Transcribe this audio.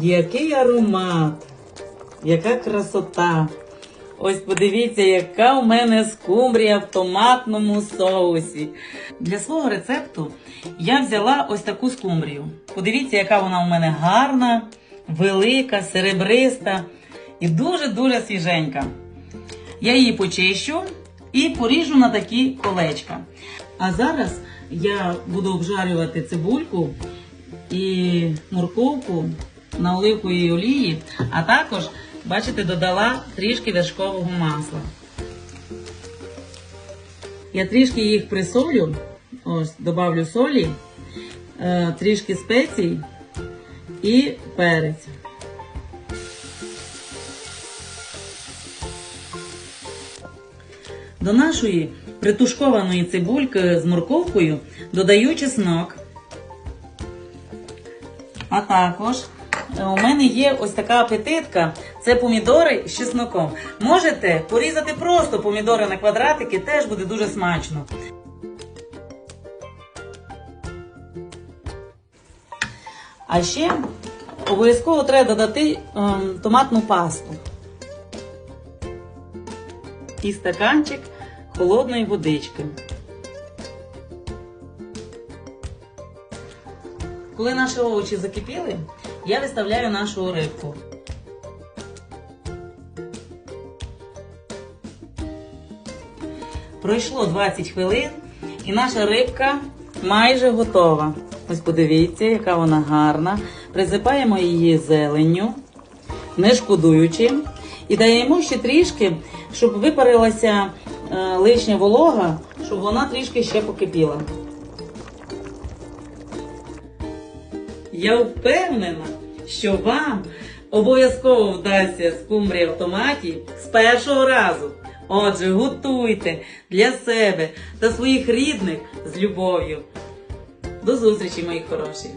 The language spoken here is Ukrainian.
Який аромат, яка красота. Ось подивіться, яка у мене скумбрія в томатному соусі. Для свого рецепту я взяла ось таку скумбрію. Подивіться, яка вона у мене гарна, велика, серебриста і дуже-дуже свіженька. Я її почищу і поріжу на такі колечка. А зараз я буду обжарювати цибульку і морковку на оливковій олії, а також, бачите, додала трішки вершкового масла. Я трішки їх присолю, ось, добавлю солі, е, трішки спецій і перець. До нашої притушкованої цибульки з морковкою додаю чеснок. А також у мене є ось така апетитка. Це помідори з чесноком. Можете порізати просто помідори на квадратики, теж буде дуже смачно. А ще обов'язково треба додати ем, томатну пасту і стаканчик холодної водички. Коли наші овочі закипіли, я виставляю нашу рибку. Пройшло 20 хвилин і наша рибка майже готова. Ось подивіться, яка вона гарна. Присипаємо її зеленню, не шкодуючи, і даємо ще трішки, щоб випарилася е, лишня волога, щоб вона трішки ще покипіла. Я впевнена, що вам обов'язково вдасться скумбрія в томаті з першого разу. Отже, готуйте для себе та своїх рідних з любов'ю. До зустрічі, мої хороші!